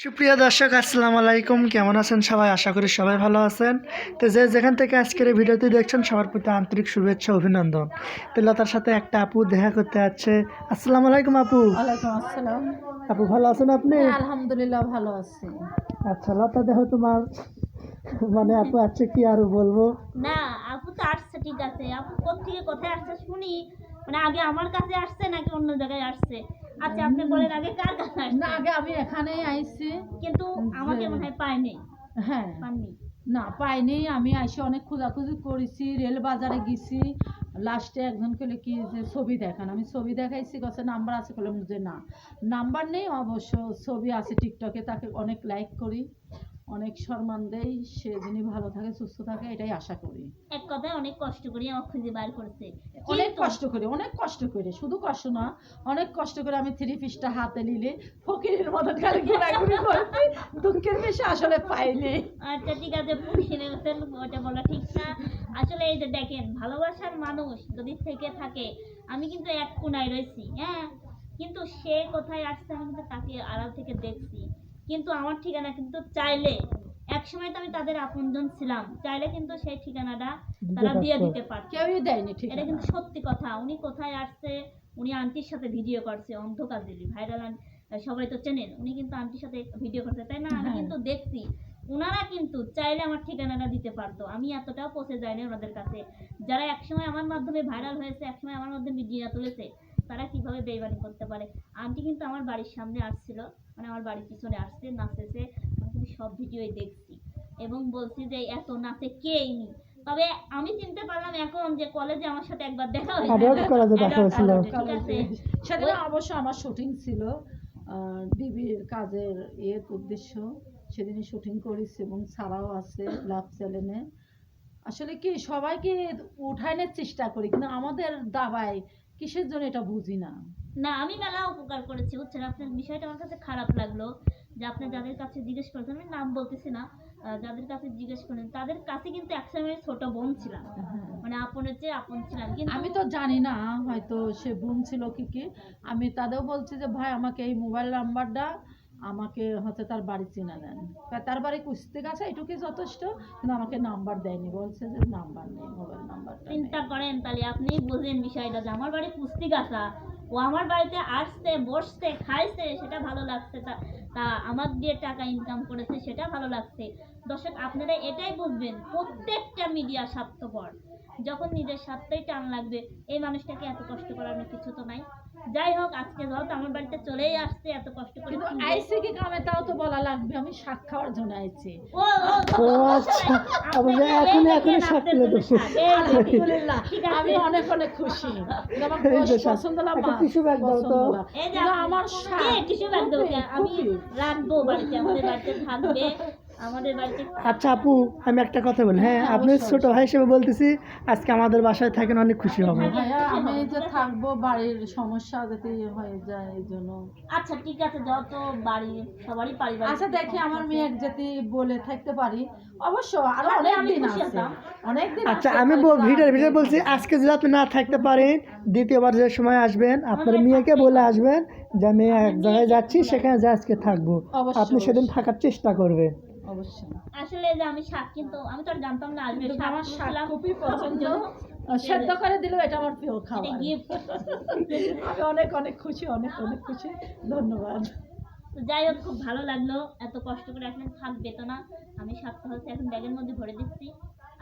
সুপ্রিয় দর্শক আসসালামু আলাইকুম। কেমন আছেন সবাই? আশা করি সবাই ভালো আছেন। তো যে যেখান থেকে আজকের এই ভিডিওটি দেখছেন সবার প্রতি আন্তরিক শুভেচ্ছা অভিনন্দন। তো লতার সাথে একটা আপু দেখা করতে যাচ্ছে আসসালামু আলাইকুম আপু। আসসালাম। আপু ভালো আছেন আপনি? হ্যাঁ, আলহামদুলিল্লাহ ভালো আছি। আচ্ছা লতা দেখো তোমার। মানে আপু আছে কি আর বলব? না আপু তো আসছে ঠিক আছে। আপু কোথেকে কোথায় আসছে শুনি। মানে আগে আমার কাছে আসছে নাকি অন্য জায়গায় আসছে? আচ্ছা আপনি বলেন আগে কার কাছে না আগে আমি এখানেই আইছি। কিন্তু আমাকে মনে হয় পায়নি হ্যাঁ। পাইনি না পাইনি আমি আইসে অনেক খোঁজাখুঁজি করেছি রেল বাজারে গেছি। লাস্টে একজন কলে কি যে ছবি দেখান। আমি ছবি দেখাইছি কাছে নাম্বার আছে বললাম যে না। নাম্বার নেই অবশ্য ছবি আছে টিকটকে তাকে অনেক লাইক করি। অনেক সম্মান দেই সে যিনি ভালো থাকে সুস্থ থাকে এটাই আশা করি। এক কথায় অনেক কষ্ট করে আমার খুঁজে বার করছে। অনেক কষ্ট করে অনেক কষ্ট করে শুধু কষ্ট না অনেক কষ্ট করে আমি থ্রি পিসটা হাতে নিলে ফকিরের মতো খালি ঘোরাঘুরি করছি দুঃখের বেশি আসলে পাইনি। আচ্ছা ঠিক আছে ওটা বলা ঠিক না। আসলে এই যে দেখেন ভালোবাসার মানুষ যদি থেকে থাকে আমি কিন্তু এক কোনায় রয়েছি হ্যাঁ? কিন্তু সে কোথায় আসছে আমি কিন্তু তাকে আড়াল থেকে দেখছি। কিন্তু আমার ঠিকানা কিন্তু চাইলে এক সময় তো আমি তাদের আপনজন ছিলাম চাইলে কিন্তু সেই ঠিকানাটা তারা দিয়ে দিতে পারত। কেউই দেয়নি ঠিক এটা কিন্তু সত্যি কথা উনি কোথায় আসছে উনি আন্টির সাথে ভিডিও করছে অন্ধকার দিলি ভাইরাল সবাই তো চেনেন উনি কিন্তু আন্টির সাথে ভিডিও করছে তাই না? আমি হ্যাঁ। কিন্তু দেখছি ওনারা কিন্তু চাইলে আমার ঠিকানাটা দিতে পারতো আমি এতটাও পৌঁছে যাইনি ওনাদের কাছে। যারা একসময় আমার মাধ্যমে ভাইরাল হয়েছে একসময় আমার মাধ্যমে মিডিয়া তুলেছে তারা কীভাবে বেইমানি করতে পারে? আন্টি কিন্তু আমার বাড়ির সামনে আসছিল মানে আমার বাড়ির পিছনে আসছে নাচেছে আমি কিন্তু সব ভিডিওই দেখছি। এবং বলছি যে এত নাচে কে ইনি তবে আমি চিনতে পারলাম এখন যে কলেজে আমার সাথে একবার দেখা হয়েছিল। সেদিন অবশ্য আমার শুটিং ছিল। ডিবির কাজের ইয়ে উদ্দেশ্য। সেদিনই শুটিং করেছি এবং ছাড়াও আছে লাভ চ্যানেলে আসলে কি সবাইকে উঠানোর চেষ্টা করি কিন্তু আমাদের দাবায় কিসের জন্য এটা বুঝি না। না আমি মেলা উপকার করেছি বুঝছেন আপনার বিষয়টা আমার কাছে খারাপ লাগল যে আপনি যাদের কাছে জিজ্ঞেস করেছেন আমি নাম বলতেছি না যাদের কাছে জিজ্ঞেস করেন তাদের কাছে কিন্তু একসময় ছোট বোন ছিলাম। মানে আপনের চেয়ে আপন ছিলাম কিন্তু আমি তো জানি না হয়তো সে বোন ছিল কি কি আমি তাদেরও বলছি যে ভাই আমাকে এই মোবাইল নাম্বারটা আমাকে হচ্ছে তার বাড়ি চিনে তা তার বাড়ি কুস্তি গাছে এটুকুই যথেষ্ট কিন্তু আমাকে নাম্বার দেয়নি বলছে যে নাম্বার নেই মোবাইল নাম্বার। চিন্তা করেন তাহলে আপনি বুঝেন বিষয়টা যে আমার বাড়ি পুস্তি গাছা ও আমার বাড়িতে আসছে, বসছে, খাইছে, সেটা ভালো লাগছে তা তা আমার দিয়ে টাকা ইনকাম করেছে সেটা ভালো লাগছে। দর্শক, আপনারা এটাই বুঝবেন, প্রত্যেকটা মিডিয়া স্বার্থপর। যখন নিজের স্বার্থই টান লাগবে এই মানুষটাকে এত কষ্ট করানোর কিছু তো নাই যাই হোক আজকে যেহেতু আমার বাড়িতে চলেই আসছে এত কষ্ট করে আইসি কি কামে তাও তো বলা লাগবে আমি শাক খাওয়ার জন্য আইছি ও ও আচ্ছা এখনই এখনই শাক তুলে দেবো আলহামদুলিল্লাহ আমি অনেক অনেক খুশি আমার। পছন্দ না টিস্যু ব্যাগ দাও তো। এই যে আমার শাক টিস্যু ব্যাগ খুবই, আমি রাখব বাড়িতে আমাদের বাড়িতে থাকবে আচ্ছা আপু আমি একটা কথা বলি। হ্যাঁ হ্যাঁ, আপনি ছোট ভাই হিসেবে বলতেছি আজকে আমাদের বাসায় থাকেন অনেক খুশি হব ভাইয়া আমি যে থাকব বাড়ির সমস্যা যাতে ইয়ে হয়ে যায় এই জন্য। আচ্ছা ঠিক আছে যত বাড়ি সবারই পারিবারিক আচ্ছা দেখি আমার যদি বলে থাকতে পারি। অবশ্য আরও অনেক আমি দিন আছে। অনেক দিন আচ্ছা আমি ভিডিওর ভিডিও বলছি আজকে যদি আপনি না থাকতে পারেন দ্বিতীয়বার যে সময় আসবেন আপনার মেয়েকে বলে আসবেন যে আমি এক জায়গায় যাচ্ছি সেখানে যে আজকে থাকব। আপনি সেদিন থাকার চেষ্টা করবেন। অবশ্যই। আসলে যে আমি শাক কিন্তু আমি তো আর জানতাম না শাক আমার শাক খুবই পছন্দ। সেদ্ধ করে দিলেও এটা আমার প্রিয় খাবার। আমি অনেক অনেক খুশি অনেক অনেক খুশি। ধন্যবাদ। যাই হোক খুব ভালো লাগল। এত কষ্ট করে এখন থাকবে তো না। আমি শাকটা হচ্ছে এখন ব্যাগের মধ্যে ভরে দিচ্ছি।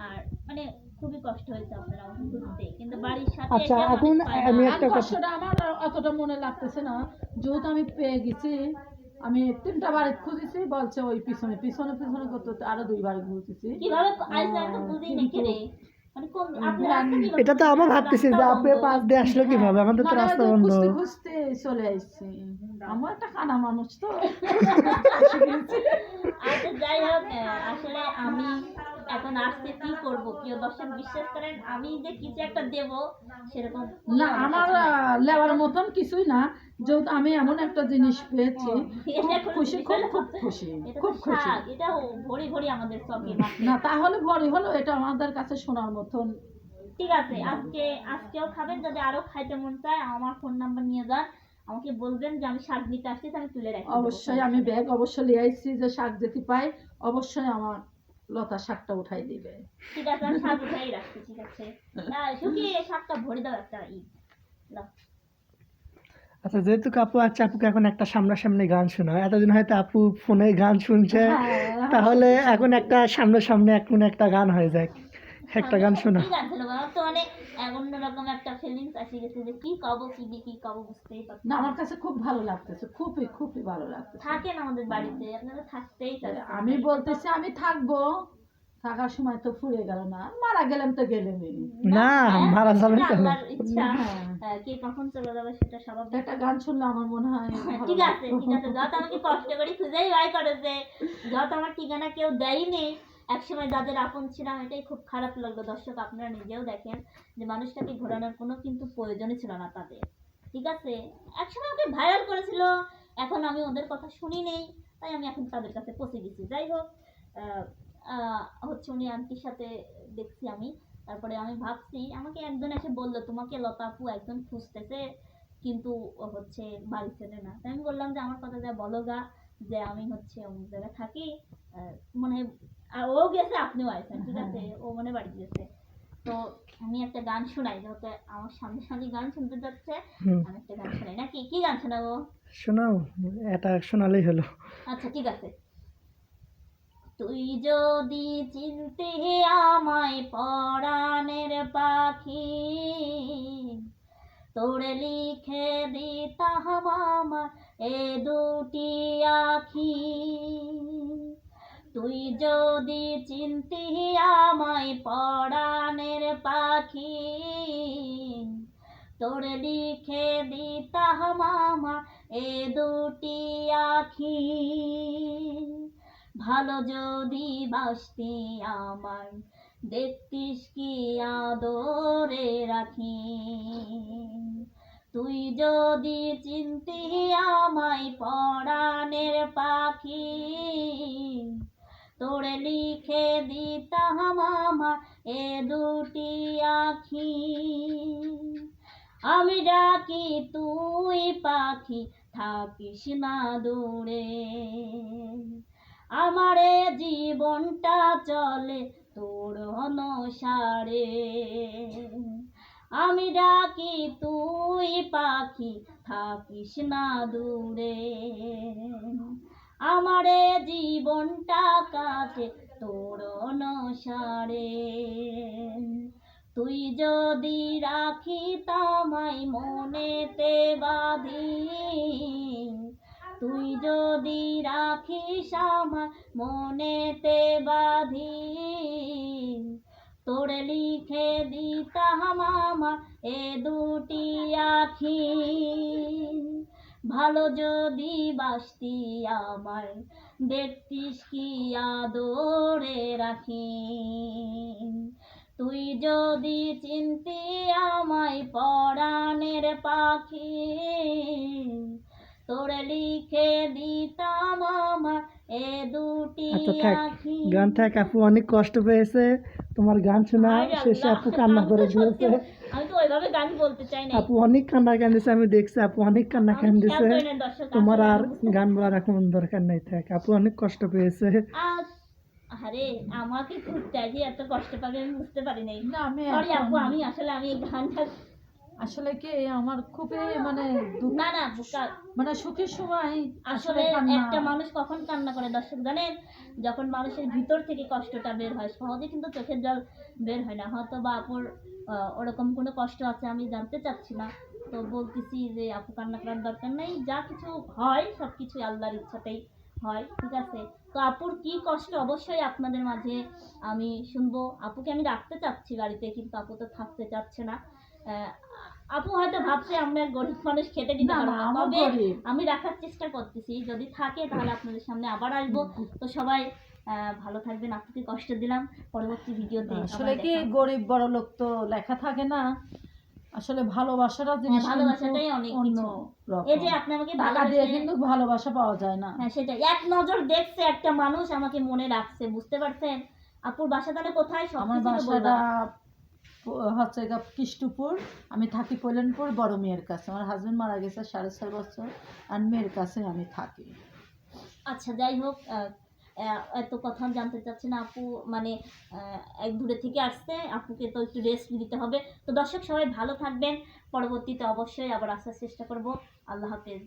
আর মানে খুবই কষ্ট হয়েছে আপনারা আমাকে খুঁজতে কিন্তু বাড়ির সাথে আচ্ছা, এখন। আমি একটা কষ্টটা আমার অতটা মনে লাগতেছে না। যেহেতু আমি পেয়ে গেছি আমি তিনটা বার খুঁজেছি বলছে ওই পিছনে পিছনে পিছনে করতে করতে আরও দুইবার খুঁজেছি। কীভাবে মানে কীভাবে এটা তো আমার ভাবতেছি যে আপনি। পাঁচ দিয়ে আসলো কীভাবে? আমাদের তো রাস্তা বন্ধ। খুঁজতে খুঁজতে চলে আসছি। আমার একটা কানা মানুষ তো। আচ্ছা যাই হোক আসলে আমি এখন আসতে কি করব? প্রিয় দর্শক বিশ্বাস করেন আমি যে কিছু একটা দেব সেরকম না আমার লেওয়ার মতন কিছুই না। যেহেতু আমি এমন একটা জিনিস পেয়েছি খুশি খুব খুব খুশি খুব খুশি। এটা ভরি ভরি আমাদের চকে না তাহলে বড় হলো এটা আমাদের কাছে শোনার মতন। ঠিক আছে আজকে আজকেও খাবেন যদি আরও খাইতে মন চায় আমার ফোন নাম্বার নিয়ে যান আমাকে বলবেন যে আমি শাক নিতে আসছি আমি তুলে রাখি অবশ্যই আমি ব্যাগ অবশ্যই লিয়ে আইছি যে শাক যেতে পাই অবশ্যই আমার লতা শাকটা উঠাই দিবে। ঠিক আছে আমি শাক উঠাই রাখছি ঠিক আছে। শুকিয়ে শাকটা ভরে দাও একটা ই আচ্ছা যেহেতু আপু আছে আপুকে এখন একটা সামনাসামনি গান শোনাও এতদিন হয়তো আপু ফোনে গান শুনছে হ্যাঁ, তাহলে এখন একটা সামনাসামনি সামনে এখন একটা গান হয়ে যাক। একটা গান শোনা। গান ছিল বাবা তো মানে অন্যরকম একটা ফিলিংস আসে গেছে যে কি কব কি দিয়ে কি কব বুঝতেই পারছি না। আমার কাছে খুব ভালো লাগতেছে খুবই খুবই ভালো লাগতেছে। থাকেন আমাদের বাড়িতে আপনারা থাকতেই চাচ্ছেন। আমি বলতেছি আমি থাকব থাকার সময় তো ফুরে গেল না। মারা গেলাম তো গেলেমই। না হ্যাঁ, মারা যাবে ইচ্ছা। হ্যাঁ। কে কখন চলে যাবে সেটা স্বাভাবিক একটা গান শুনলে আমার মনে হয় ঠিক আছে ঠিক আছে যত আমাকে কষ্ট করে খুঁজেই বাই করেছে যত আমার ঠিকানা কেউ দেয়নি একসময় যাদের আপন ছিলাম, এটাই খুব খারাপ লাগল। দর্শক, আপনারা নিজেও দেখেন যে মানুষটাকে ঘোরানোর কোনো কিন্তু প্রয়োজনই ছিল না তাদের। ঠিক আছে? একসময় ওকে ভাইরাল করেছিল। এখন আমি ওদের কথা শুনি নেই। তাই আমি এখন তাদের কাছে পৌঁছে গেছি। যাই হোক হচ্ছে উনি আন্টির সাথে দেখছি আমি। তারপরে আমি ভাবছি, আমাকে একজন এসে বলল, তোমাকে লতা আপু একজন খুঁজতেছে, কিন্তু হচ্ছে বাড়ি ছেড়ে না। তাই আমি বললাম যে, আমার কথা যা বলো গা, যে আমি হচ্ছে অমুক জায়গায় থাকি মনে হয় আর ও গেছে আপনিও আছেন ঠিক আছে? ও মনে বাড়ি গেছে তো আমি একটা গান শোনাই যেহেতু আমার সামনে সামনে গান শুনতে যাচ্ছে আমি একটা গান শোনাই। নাকি? কি গান শোনাবো? শোনাও এটা শোনালেই হলো। আচ্ছা ঠিক আছে। তুই যদি চিনতে আমায় পরাণের পাখি তোরে লিখে দিতাম আমার এ দুটি আখি তুই যদি চিনতি আমায় পড়ানের পাখি, তোর লিখে দিতাম আমার এ দুটি আখি। ভালো যদি বাসতি আমার, দেখতিস কি আদরে রাখি। তুই যদি চিনতি আমায় পড়ানের পাখি তোরে লিখে দিতাম আমার এ দুটি আখি। আমি ডাকি, তুই পাখি, থাকিস না দূরে। আমারে জীবনটা চলে তোর অনুসারে। আমি ডাকি, তুই পাখি, থাকিস না দূরে। আমারে জীবনটা কাছে তোর অনুসারে তুই যদি রাখি তামাই মনেতে বাঁধি, তুই যদি রাখিস আমার মনেতে বাঁধি, তোরে লিখে দিতাম আমার এ দুটি আখি। ভালো যদি বাসতি আমার দেখতিস কি আদরে রাখি। তুই যদি চিনতি আমায় পরাণের পাখি তোরে লিখে দিতাম আমার এ দুটি আচ্ছা থাক আখি। গান থাক আপু অনেক কষ্ট পেয়েছে। তোমার গান শোনা শেষে আপু কান্না করে দিয়েছে। আমি তো ওইভাবে গান বলতে চাই না আপু অনেক কান্না কান্দিছে আমি দেখছি আপু অনেক কান্না কান্দিছে। তোমার আর গান বলার এখন দরকার নাই থাক আপু অনেক কষ্ট পেয়েছে। আরে আমাকে খুঁজতে আসি এত কষ্ট পাবে আমি বুঝতে পারি নাই। সরি আপু আমি আসলে আমি গানটা আসলে কি আমার খুবই মানে না না মানে সুখের সময় আসলে একটা মানুষ কখন কান্না করে? দর্শক জানেন যখন মানুষের ভিতর থেকে কষ্টটা বের হয় সহজে কিন্তু চোখের জল বের হয় না। হয়তো বা আপুর ওরকম কোনো কষ্ট আছে আমি জানতে চাচ্ছি না। তো বলতেছি যে আপু কান্না করার দরকার নেই। যা কিছু হয় সব কিছু আল্লাহর ইচ্ছাতেই হয় ঠিক আছে? তো আপুর কি কষ্ট? অবশ্যই আপনাদের মাঝে আমি শুনব। আপুকে আমি রাখতে চাচ্ছি বাড়িতে কিন্তু আপু তো থাকতে চাচ্ছে না। আপু হয়তো ভাবছে আমরা গরিব মানুষ খেতে দিতে পারব না। না। তবে আমি রাখার চেষ্টা করতেছি। যদি থাকে তাহলে আপনাদের সামনে আবার আসব। তো সবাই ভালো থাকবেন। আপনাকে কষ্ট দিলাম। পরবর্তী ভিডিওতে আসলে কি গরিব বড় লোক তো লেখা থাকে না। আসলে ভালোবাসাটা জিনিস হ্যাঁ, ভালোবাসাটাই অনেক অন্য কিছু। এই যে আপনি আমাকে টাকা দিয়ে কিন্তু ভালোবাসা পাওয়া যায় না। হ্যাঁ সেটাই। এক নজর দেখছে একটা মানুষ আমাকে মনে রাখছে বুঝতে পারছেন? আপুর বাসা তাহলে কোথায়? আমার বাসাটা হচ্ছে কৃষ্টপুর, আমি থাকি পৈলেনপুর, বড় মেয়ের কাছে। আমার হাজবেন্ড মারা গেছে সাড়ে ছয় বছর আর মেয়ের কাছে আমি থাকি। আচ্ছা যাই হোক এত কথা জানতে চাচ্ছি না, আপু মানে এক দূরে থেকে আসতে আপুকে তো একটু রেস্ট দিতে হবে। তো দর্শক, সবাই ভালো থাকবেন। পরবর্তীতে অবশ্যই আবার আসার চেষ্টা করব। আল্লাহ হাফেজ।